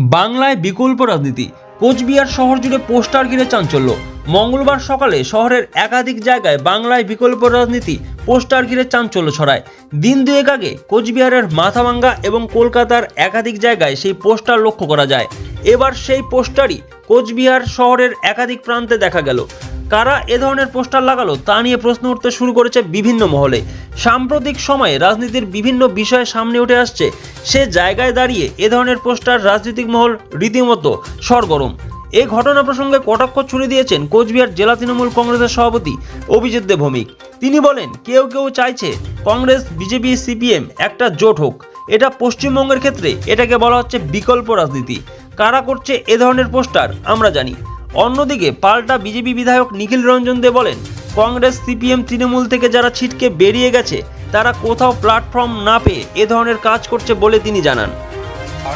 বাংলায় বিকল্প রাজনীতি। কোচবিহার শহর জুড়ে পোস্টার ঘিরে চাঞ্চল্য। মঙ্গলবার সকালে শহরের একাধিক জায়গায় বাংলায় বিকল্প রাজনীতি পোস্টার ঘিরে চাঞ্চল্য ছড়ায়। দিন দুয়েক আগে কোচবিহারের মাথাভাঙ্গা এবং কলকাতার একাধিক জায়গায় সেই পোস্টার লক্ষ্য করা যায়। এবার সেই পোস্টারই কোচবিহার শহরের একাধিক প্রান্তে দেখা গেল। কারা এ ধরনের পোস্টার লাগালো তা নিয়ে প্রশ্ন উঠতে শুরু করেছে বিভিন্ন মহলে। সাম্প্রতিক সময়ে রাজনীতির বিভিন্ন বিষয় সামনে উঠে আসছে। সে জায়গায় দাঁড়িয়ে এ ধরনের পোস্টার রাজনৈতিক মহল রীতিমতো সরগরম। এ ঘটনা প্রসঙ্গে কটাক্ষ ছুড়ে দিয়েছেন কোচবিহার জেলা তৃণমূল কংগ্রেসের সভাপতি অভিজিৎ দে ভৌমিক। তিনি বলেন, কেউ কেউ চাইছে কংগ্রেস, বিজেপি, সিপিএম একটা জোট হোক। এটা পশ্চিমবঙ্গের ক্ষেত্রে এটাকে বলা হচ্ছে বিকল্প রাজনীতি। কারা করছে এ ধরনের পোস্টার, আমরা জানি। অন্যদিকে পাল্টা বিজেপি বিধায়ক নিখিল রঞ্জন দে বলেন কংগ্রেস সিপিএম তৃণমূল থেকে যারা ছিটকে বেরিয়ে গেছে তারা কোথাও প্ল্যাটফর্ম না পেয়ে এ ধরনের কাজ করছে বলে তিনি জানান।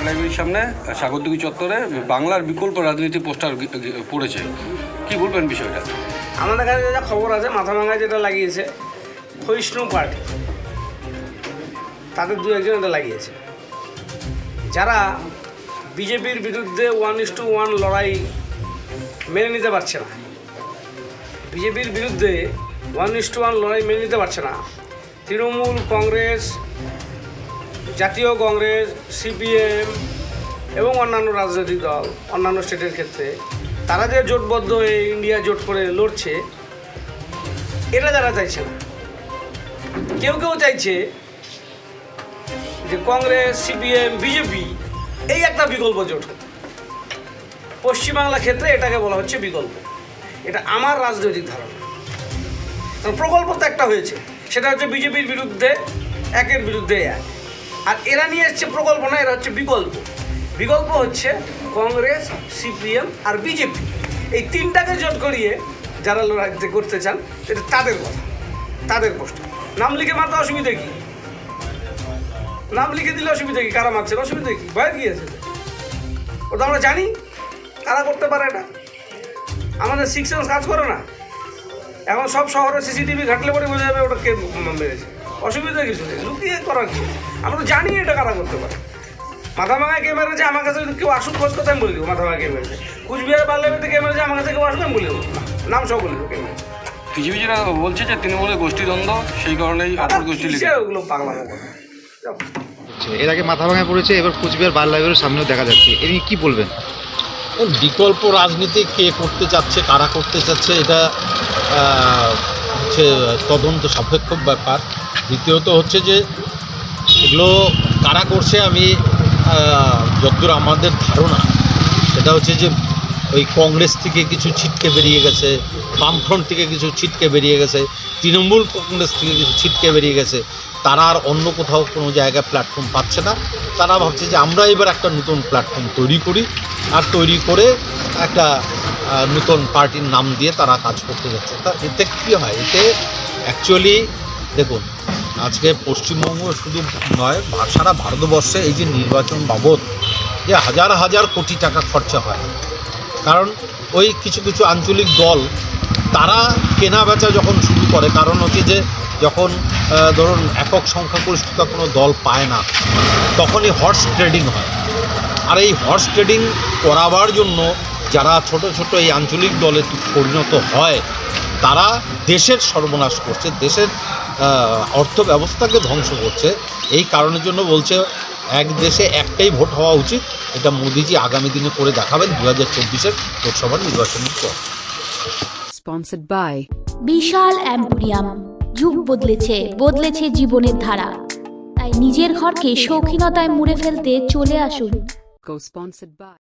লাইব্রেরির সামনে সাগরদিঘি চত্বরে বাংলার বিকল্প রাজনীতি পোস্টার পড়েছে। কি বলবেন বিষয়টা? আমাদের কাছে যা খবর আছে মাথা ভাঙায় যেটা লাগিয়েছে ক্ষয়িষ্ণু পার্টি। তাদের দু একজন এটা লাগিয়েছে। যারা বিজেপির বিরুদ্ধে ওয়ান ইস টু ওয়ান লড়াই মেনে নিতে পারছে না। বিজেপির বিরুদ্ধে ওয়ান ইস টু ওয়ান লড়াই মেনে নিতে পারছে না। তৃণমূল কংগ্রেস, জাতীয় কংগ্রেস, সিপিএম এবং অন্যান্য রাজনৈতিক দল, অন্যান্য স্টেটের ক্ষেত্রে তারা যে জোটবদ্ধ হয়ে ইন্ডিয়া জোট করে লড়ছে, এটা তারা চাইছে না। কেউ কেউ চাইছে যে কংগ্রেস, সিপিএম, বিজেপি এই একটা বিকল্প জোট হোক। পশ্চিমবাংলা ক্ষেত্রে এটাকে বলা হচ্ছে বিকল্প। এটা আমার রাজনৈতিক ধারণা। কারণ প্রকল্প তো একটা হয়েছে, সেটা হচ্ছে বিজেপির বিরুদ্ধে, একের বিরুদ্ধে এক। আর এরা নিয়ে এসছে প্রকল্প না, এরা হচ্ছে বিকল্প। বিকল্প হচ্ছে কংগ্রেস, সিপিএম আর বিজেপি। এই তিনটাকে জোট করিয়ে যারা রাজ্যে করতে চান, এটা তাদের কথা, তাদের কষ্ট নাম লিখে মারতে অসুবিধা কি? নাম লিখে দিলে অসুবিধা কি? কারা মারছেন? অসুবিধা কি? ভয় কি আছে? ওটা আমরা জানি। কারা করতে পারে এটা? আমাদের সিক্স সেন্স কাজ করে না। এখন সব শহরে সিসিটিভি ঘাটলে পরে বোঝা যাবে ওটা কে মেরেছে। অসুবিধা কিছু নেই লুকিয়ে করার কি? আমরা তো জানি এটা কারা করতে পারে। মাথা ভাঙায় কে মেরেছে আমার কাছে কেউ আসুক খোঁজ কথা আমি বলে দেবো মাথা ভাঙা কে মেরেছে। কুচবিহার পার্লামেন্টে কে মেরেছে আমার কাছে কেউ আসবে আমি বলে দেবো। নাম সব বলে দেবো কে মেরেছে। বিজেপি যেটা বলছে যে তৃণমূলের গোষ্ঠীদ্বন্দ্ব সেই কারণেই অপর গোষ্ঠী ওগুলো পাগলা। হচ্ছে। এর আগে মাথা ভাঙা পড়েছে এবার কুচবিহার বার লাইব্রেরির সামনেও দেখা যাচ্ছে। এ নিয়ে কি বলবেন? বিকল্প রাজনীতি কে করতে চাচ্ছে, কারা করতে চাচ্ছে, এটা হচ্ছে তদন্ত সাপেক্ষ ব্যাপার। দ্বিতীয়ত হচ্ছে যে, এগুলো কারা করছে আমি যতদূর আমাদের ধারণা, সেটা হচ্ছে যে, ওই কংগ্রেস থেকে কিছু ছিটকে বেরিয়ে গেছে, বামফ্রন্ট থেকে কিছু ছিটকে বেরিয়ে গেছে, তৃণমূল কংগ্রেস থেকে কিছু ছিটকে বেরিয়ে গেছে, তারা আর অন্য কোথাও কোনো জায়গায় প্ল্যাটফর্ম পাচ্ছে না। তারা ভাবছে যে, আমরা এবার একটা নতুন প্ল্যাটফর্ম তৈরি করি। আর তৈরি করে একটা নতুন পার্টির নাম দিয়ে তারা কাজ করতে যাচ্ছে। তা এতে কী হয়? এতে অ্যাকচুয়ালি দেখুন, আজকে পশ্চিমবঙ্গ শুধু নয় সারা ভারতবর্ষে এই যে নির্বাচন বাবদ যে হাজার হাজার কোটি টাকা খরচা হয়। কারণ ওই কিছু কিছু আঞ্চলিক দল, তারা কেনা বেচা যখন শুরু করে, কারণ হচ্ছে যে যখন ধরুন একক সংখ্যাগরিষ্ঠতা কোনো দল পায় না, তখনই হর্স ট্রেডিং হয়। আর এই হর্স ট্রেডিং করাবার জন্য যারা ছোট ছোট এই আঞ্চলিক দলে পরিণত হয় তারা দেশের সর্বনাশ করছে দেশের আহ, অর্থ ব্যবস্থাকে ধ্বংস করছে। এই কারণের জন্য বলছে এক দেশে একটাই ভোট হওয়া উচিত। এটা মোদিজি আগামী দিনে করে দেখাবেন দু হাজার চব্বিশের লোকসভা নির্বাচনের পর। By বিশাল অ্যাম্পোরিয়াম যুগ বদলেছে বদলেছে জীবনের ধারা। তাই নিজের ঘরকে শৌখিনতায় মুড়ে ফেলতে চলে আসুন। Co-sponsored by